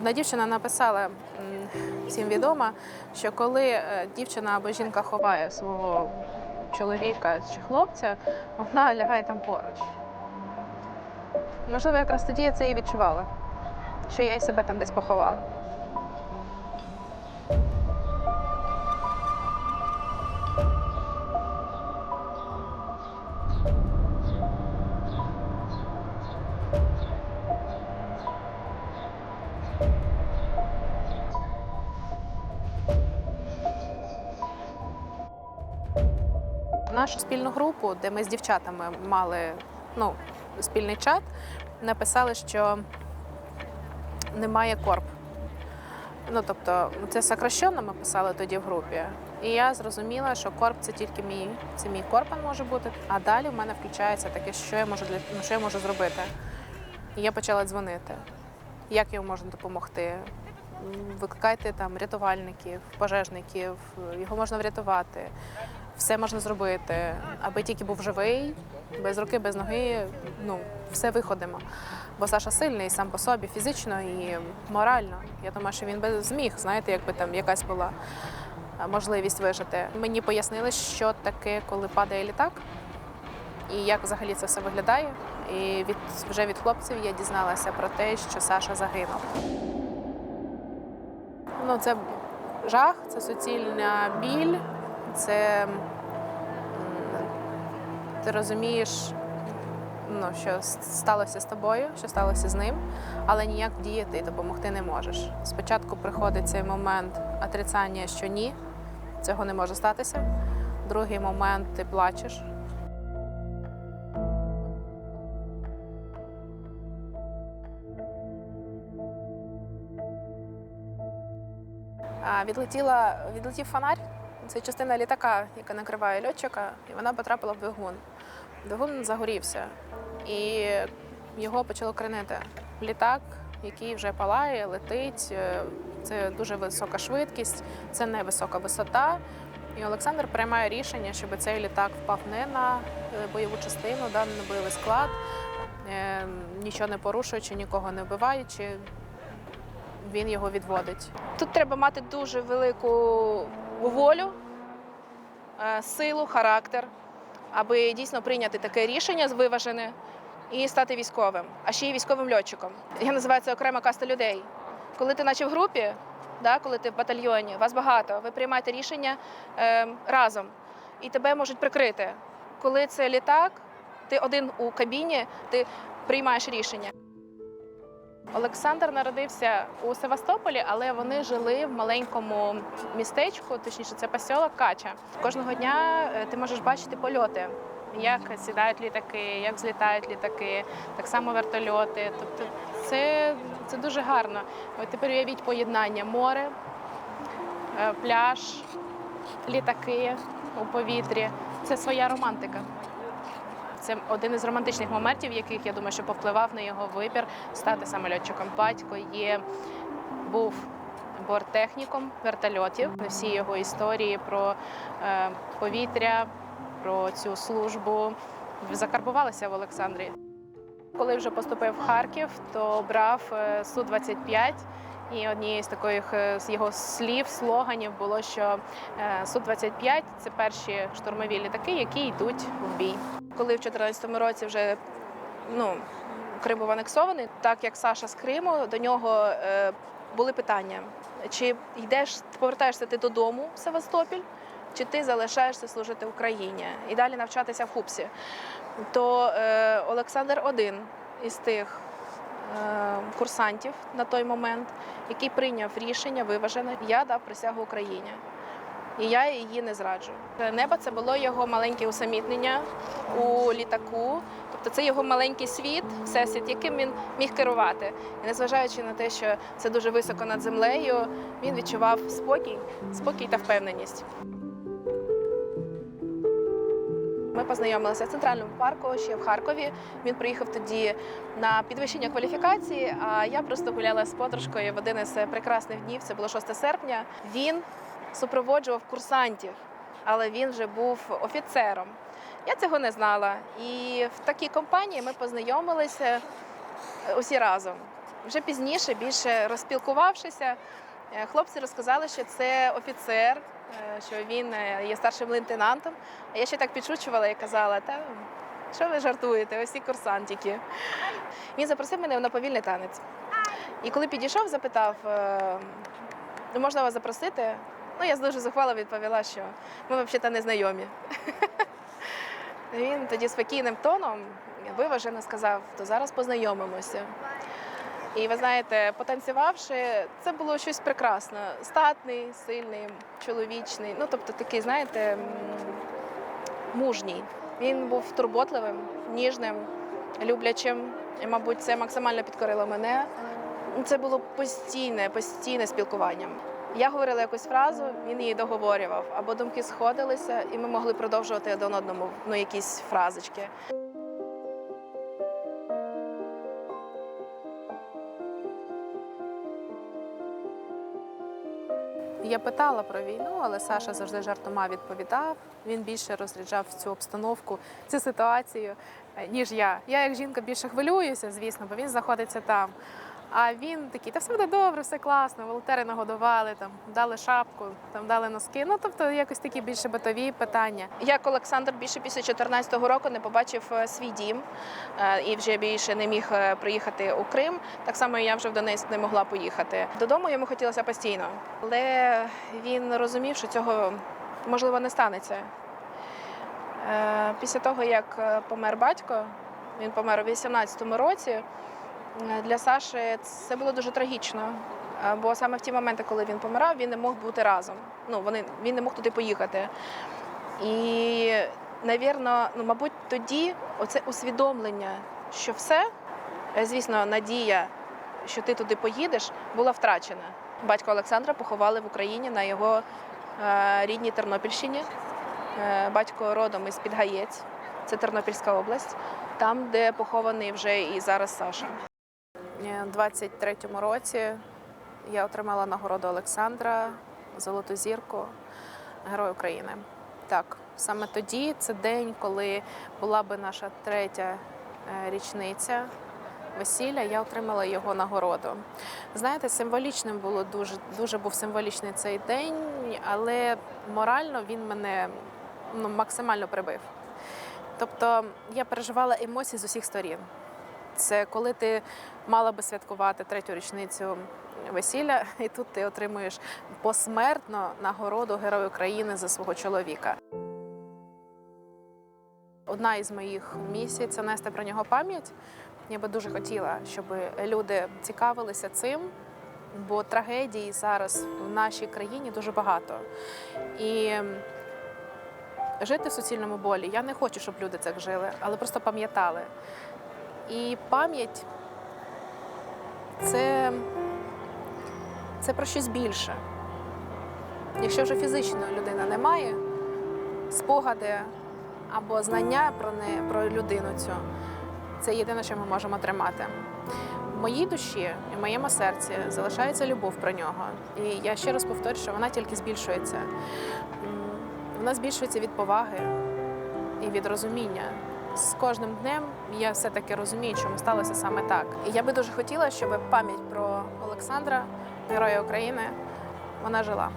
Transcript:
Одна дівчина написала всім відомо, що коли е, дівчина або жінка ховає свого чоловіка чи хлопця, вона лягає там поруч. Можливо, якраз тоді я це і відчувала, що я і себе там десь поховала. Нашу спільну групу, де ми з дівчатами мали ну, спільний чат, написали, що немає корп. Ну, тобто, це сокращенно ми писали тоді в групі. І я зрозуміла, що корп це тільки мій, це мій корпан може бути. А далі в мене включається таке, що я можу для ну, що я можу зробити. І я почала дзвонити. Як йому можна допомогти? Викликайте там рятувальників, пожежників, його можна врятувати. Все можна зробити, аби тільки був живий, без руки, без ноги, ну, все виходимо. Бо Саша сильний сам по собі, фізично і морально. Я думаю, що він би зміг, знаєте, якби там якась була можливість вижити. Мені пояснили, що таке, коли падає літак, і як взагалі це все виглядає. І від вже від хлопців я дізналася про те, що Саша загинув. Ну, це жах, це суцільна біль, це ти розумієш, ну, що сталося з тобою, що сталося з ним, але ніяк діяти допомогти не можеш. Спочатку приходить цей момент отрицання, що ні, цього не може статися. Другий момент ти плачеш. Відлетіла, відлетів фонарь. Це частина літака, яка накриває льотчика, і вона потрапила в двигун. Двигун загорівся, і його почало кренити. Літак, який вже палає, летить. е, Це дуже висока швидкість, це невисока висота. І Олександр приймає рішення, щоб цей літак впав не на е, бойову частину, да, не на бойовий склад, е, нічого не порушуючи, нікого не вбиваючи. Він його відводить. Тут треба мати дуже велику волю, е, силу, характер, аби дійсно прийняти таке рішення виважене і стати військовим, а ще й військовим льотчиком. Я називаю це окрема каста людей. Коли ти наче в групі, да, коли ти в батальйоні, вас багато, ви приймаєте рішення е, разом і тебе можуть прикрити. Коли це літак, ти один у кабіні, ти приймаєш рішення. Олександр народився у Севастополі, але вони жили в маленькому містечку, точніше, це посілок Кача. Кожного дня е, ти можеш бачити польоти, як сідають літаки, як злітають літаки, так само вертольоти. Тобто це, це дуже гарно. От тепер уявіть поєднання море, е, пляж, літаки у повітрі. Це своя романтика. Це один із романтичних моментів, яких я думаю, що повпливав на його вибір стати самольотчиком. Батько є був борттехніком вертольотів. Всі його історії про е, повітря, про цю службу закарбувалися в Олександрі. Коли вже поступив в Харків, то брав е, Су-25. І однією з таких е, з його слів, слоганів було, що е, Су-25 – це перші штурмові літаки, які йдуть в бій коли в 2014 році вже ну, Крим був анексований, так як Саша з Криму, до нього е, були питання: чи йдеш, повертаєшся ти додому в Севастополь, чи ти залишаєшся служити Україні і далі навчатися в Хупсі. То е, Олександр один із тих курсантів на той момент, який прийняв рішення виважене, я дав присягу Україні. І я її не зраджую. Небо це було його маленьке усамітнення у літаку. Тобто це його маленький світ, всесвіт, яким він міг керувати. І незважаючи на те, що це дуже високо над землею, він відчував спокій, спокій та впевненість. Познайомилися в центральному парку ще в Харкові. Він приїхав тоді на підвищення кваліфікації. А я просто гуляла з подружкою в один із прекрасних днів. Це було 6 серпня. Він супроводжував курсантів, але він вже був офіцером. Я цього не знала. І в такій компанії ми познайомилися е, усі разом. вже пізніше, більше розпілкувавшися, е, хлопці розказали, що це офіцер, е, що він е, є старшим лейтенантом. А я ще так підшучувала і казала, та що ви жартуєте, ось ці курсантики. Він запросив мене на повільний танець. І коли підійшов, запитав, е, «Ну, можна вас запросити? Ну, я дуже зухвало відповіла, що ми взагалі не знайомі. Він тоді спокійним тоном виважено сказав, то зараз познайомимося. І ви знаєте, потанцювавши, це було щось прекрасне. Статний, сильний, чоловічний. Ну, тобто такий, знаєте, мужній. Він був турботливим, ніжним, люблячим. І, мабуть, це максимально підкорило мене. Це було постійне, постійне спілкування. Я говорила якусь фразу, він її договорював, або думки сходилися, і ми могли продовжувати один одному ну, якісь фразочки. Я питала про війну, але Саша завжди жартома відповідав. Він більше розряджав цю обстановку, цю ситуацію, е, ніж я. Я як жінка більше хвилююся, звісно, бо він знаходиться там. А він такий, та все буде добре, все класно. Волонтери нагодували, там дали шапку, там дали носки. Ну тобто якось такі більше битові питання. Як Олександр більше після 14-го року не побачив е, свій дім е, і вже більше не міг е, приїхати у Крим. Так само я вже в Донецьк не могла поїхати. Додому йому хотілося постійно, але він розумів, що цього можливо не станеться. Після того, як помер батько, він помер у 18-му році. Для Саші це було дуже трагічно. Бо саме в ті моменти, коли він помирав, він не мог бути разом. Ну, вони, він не мог туди поїхати. І, навірно, ну, мабуть, тоді оце усвідомлення, що все, е, звісно, надія, що ти туди поїдеш, була втрачена. Батька Олександра поховали в Україні на його е, рідній Тернопільщині. Е, Батько родом із Підгаєць, це Тернопільська область, там, де похований вже і зараз Саша. У 23-му році я отримала нагороду Олександра, Золоту зірку, Герой України. Так, саме тоді це день, коли була би наша третя е, річниця весілля, я отримала його нагороду. Знаєте, символічним було дуже, дуже був символічний цей день, але морально він мене ну, максимально прибив. Тобто я переживала емоції з усіх сторін. Це коли ти мала би святкувати третю річницю весілля, і тут ти отримуєш посмертно нагороду Герою України за свого чоловіка. Одна із моїх місій це нести про нього пам'ять. Я би дуже хотіла, щоб люди цікавилися цим, бо трагедій зараз в нашій країні дуже багато. І жити в суцільному болі я не хочу, щоб люди так жили, але просто пам'ятали. І пам'ять це, це про щось більше. Якщо вже фізично людина не має, спогади або знання про, не, про людину цю, це єдине, що ми можемо тримати. В моїй душі і в моєму серці залишається любов про нього. І я ще раз повторю, що вона тільки збільшується. Вона збільшується від поваги і від розуміння. З кожним днем я все-таки розумію, чому сталося саме так. І я би дуже хотіла, щоб пам'ять про Олександра, героя України, вона жила.